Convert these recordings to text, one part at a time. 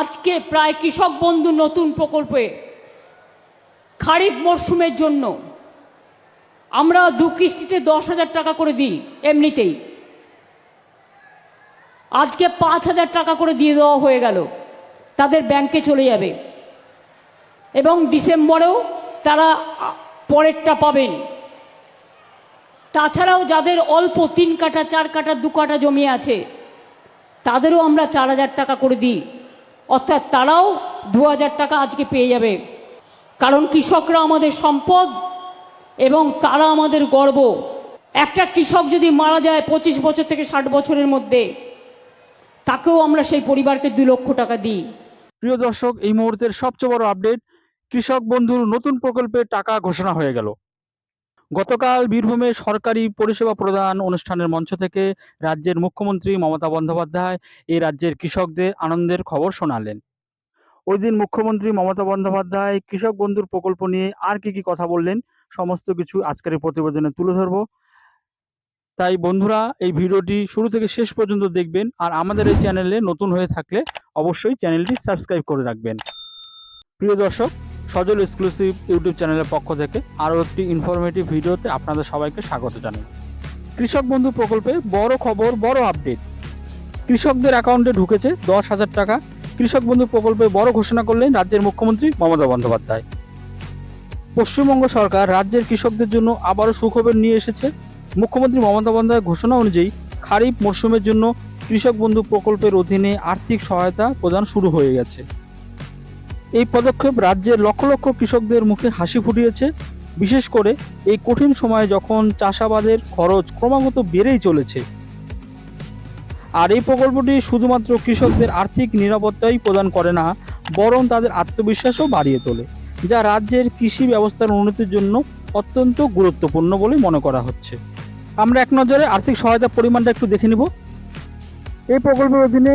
আজকে প্রায় কৃষক বন্ধু নতুন প্রকল্পে খারিফ মরশুমের জন্য আমরা দু কিস্তিতে দশ হাজার টাকা করে দিই এমনিতেই। আজকে পাঁচ হাজার টাকা করে দিয়ে দেওয়া হয়ে গেল। তাদের ব্যাংকে চলে যাবে। এবং ডিসেম্বরেও তারা পরেরটা পাবেন। তাছাড়াও যাদের অল্প তিন কাঠা, চার কাঠা, দু কাঠা জমি আছে, তাদেরও আমরা চার হাজার টাকা করে দিই। অর্থাৎ তারাও দু হাজার টাকা আজকে পেয়ে যাবে। কারণ কৃষকরা আমাদের সম্পদ এবং তারা আমাদের গর্ব। একটা কৃষক যদি মারা যায় পঁচিশ বছর থেকে ষাট বছরের মধ্যে, তাকেও আমরা সেই পরিবারকে দু লক্ষ টাকা দিই। প্রিয় দর্শক, এই মুহূর্তের সবচেয়ে বড় আপডেট কৃষক বন্ধুর নতুন প্রকল্পে টাকা ঘোষণা হয়ে গেল। গতকাল বীরভূমে সরকারি পরিষেবা প্রদান অনুষ্ঠানের মঞ্চ থেকে রাজ্যের মুখ্যমন্ত্রী মমতা বন্দ্যোপাধ্যায় এই রাজ্যের কৃষকদের আনন্দের খবর শোনালেন। ওই দিন মুখ্যমন্ত্রী মমতা বন্দ্যোপাধ্যায় কৃষক বন্ধুর প্রকল্প নিয়ে আর কি কি কথা বললেন, সমস্ত কিছু আজকের প্রতিবেদনে তুলে ধরবো। তাই বন্ধুরা, এই ভিডিওটি শুরু থেকে শেষ পর্যন্ত দেখবেন আর আমাদের এই চ্যানেলে নতুন হয়ে থাকলে অবশ্যই চ্যানেলটি সাবস্ক্রাইব করে রাখবেন। প্রিয় দর্শক সজল এক্সক্লুসিভ ইউটিউব চ্যানেলের পক্ষ থেকে আরও একটি ইনফরমেটিভ ভিডিওতে আপনাদের সবাইকে স্বাগত জানাই। কৃষক বন্ধু প্রকল্পে বড় খবর, বড় আপডেট কৃষকদের অ্যাকাউন্টে ঢুকেছে দশ হাজার টাকা। কৃষক বন্ধু প্রকল্পে বড় ঘোষণা করলেন রাজ্যের মুখ্যমন্ত্রী মমতা বন্দ্যোপাধ্যায়। পশ্চিমবঙ্গ সরকার রাজ্যের কৃষকদের জন্য আবারও সুখবর নিয়ে এসেছে। মুখ্যমন্ত্রী মমতা বন্দ্যোপাধ্যায়ের ঘোষণা অনুযায়ী খারিফ মরশুমের জন্য কৃষক বন্ধু প্রকল্পের অধীনে আর্থিক সহায়তা প্রদান শুরু হয়ে গেছে। এই পদক্ষেপ রাজ্যের লক্ষ লক্ষ কৃষকদের মুখে হাসি ফুটিয়েছে। বিশেষ করে এই কঠিন সময়ে যখন চাষাবাদের খরচ ক্রমাগত বেড়েই চলেছে। আর এই প্রকল্পটি শুধুমাত্র কৃষকদের আর্থিক নিরাপত্তাই প্রদান করে না, বরং তাদের আত্মবিশ্বাসও বাড়িয়ে তোলে, যা রাজ্যের কৃষি ব্যবস্থার উন্নতির জন্য অত্যন্ত গুরুত্বপূর্ণ বলে মনে করা হচ্ছে। আমরা এক নজরে আর্থিক সহায়তার পরিমাণটা একটু দেখে নিব। এই প্রকল্পের অধীনে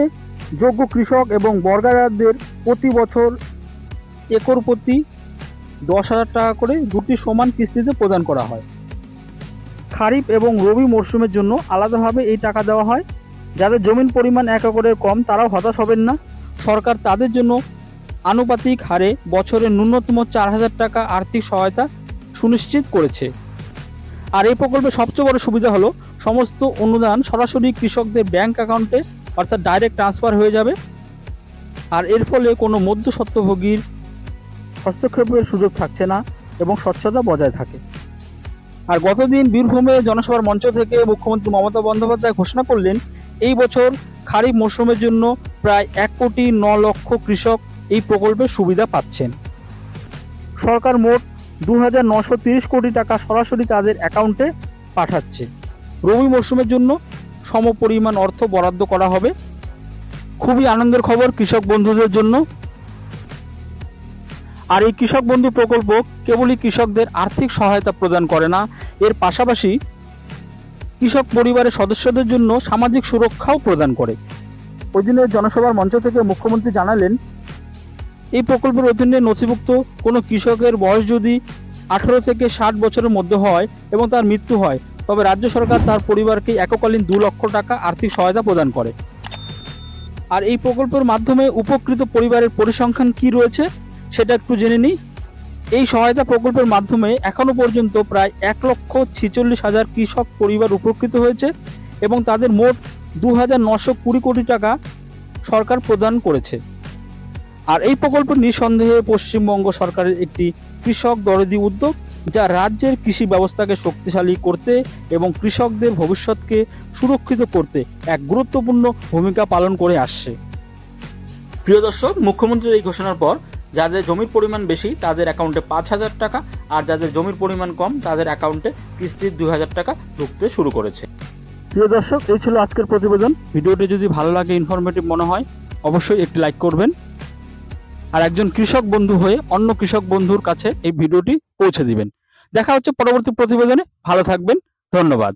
যোগ্য কৃষক এবং বর্গারদের প্রতি বছর একর প্রতি দশ হাজার টাকা করে দুটি সমান কিস্তিতে প্রদান করা হয়। খারিফ এবং রবি মরশুমের জন্য আলাদাভাবে এই টাকা দেওয়া হয়। যাদের জমির পরিমাণ এক একরের কম, তারাও হতাশ হবেন না। সরকার তাদের জন্য আনুপাতিক হারে বছরে ন্যূনতম চার হাজার টাকা আর্থিক সহায়তা সুনিশ্চিত করেছে। আর এই প্রকল্পের সবচেয়ে বড় সুবিধা হলো, সমস্ত অনুদান সরাসরি কৃষকদের ব্যাংক অ্যাকাউন্টে, অর্থাৎ ডাইরেক্ট ট্রান্সফার হয়ে যাবে। আর এর ফলে কোনো মধ্যস্বত্বভোগীর হস্তক্ষেপের সুযোগ থাকছে না এবং স্বচ্ছতা বজায় থাকে। আর গতদিন বীরভূমে জনসভার মঞ্চ থেকে মুখ্যমন্ত্রী মমতা বন্দ্যোপাধ্যায় ঘোষণা করলেন, এই বছর খারিফ মরশুমের জন্য প্রায় এক কোটি ন লক্ষ কৃষক এই প্রকল্পের সুবিধা পাচ্ছেন। সরকার মোট দু হাজার নশো তিরিশ কোটি টাকা সরাসরি তাদের অ্যাকাউন্টে পাঠাচ্ছে। রবি মরশুমের জন্য সমপরিমাণ অর্থ বরাদ্দ করা হবে। খুবই আনন্দের খবর কৃষক বন্ধুদের জন্য। আর এই কৃষক বন্ধু প্রকল্প কেবলই কৃষকদের আর্থিক সহায়তা প্রদান করে না, এর পাশাপাশি কৃষক পরিবারের সদস্যদের জন্য সামাজিক সুরক্ষাও প্রদান করে। ওই দিনের জনসভার মঞ্চ থেকে মুখ্যমন্ত্রী জানালেন, এই প্রকল্পের অধীনে নথিভুক্ত কোনো কৃষকের বয়স যদি আঠারো থেকে ষাট বছরের মধ্যে হয় এবং তার মৃত্যু হয়, তবে রাজ্য সরকার তার পরিবারকে এককালীন দু লক্ষ টাকা আর্থিক সহায়তা প্রদান করে। আর এই প্রকল্পের মাধ্যমে উপকৃত পরিবারের পরিসংখ্যান কি রয়েছে? সেটা একটু জেনে নিই। এই সহায়তা প্রকল্পের মাধ্যমে এখনও পর্যন্ত প্রায় এক লক্ষ ছিচল্লিশ হাজার কৃষক পরিবার উপকৃত হয়েছে এবং তাদের মোট দু হাজার নশো কুড়ি কোটি টাকা সরকার প্রদান করেছে। আর এই প্রকল্প নিঃসন্দেহে পশ্চিমবঙ্গ সরকারের একটি কৃষক দরদি উদ্যোগ, যা রাজ্যের কৃষি ব্যবস্থাকে শক্তিশালী করতে এবং কৃষকদের ভবিষ্যৎকে সুরক্ষিত করতে এক গুরুত্বপূর্ণ ভূমিকা পালন করে আসছে। প্রিয় দর্শক, মুখ্যমন্ত্রীর এই ঘোষণার পর যাদের জমির পরিমাণ বেশি, তাদের অ্যাকাউন্টে পাঁচ হাজার টাকা, আর যাদের জমির পরিমাণ কম, তাদের অ্যাকাউন্টে কিস্তির দুই হাজার টাকা ঢুকতে শুরু করেছে। প্রিয় দর্শক, এই ছিল আজকের প্রতিবেদন। ভিডিওটি যদি ভালো লাগে ইনফরমেটিভ মনে হয়, অবশ্যই একটি লাইক করবেন। আর একজন কৃষক বন্ধু হয়ে অন্য কৃষক বন্ধুর কাছে এই ভিডিওটি পৌঁছে দিবেন। দেখা হচ্ছে পরবর্তী প্রতিবেদনে। ভালো থাকবেন। ধন্যবাদ।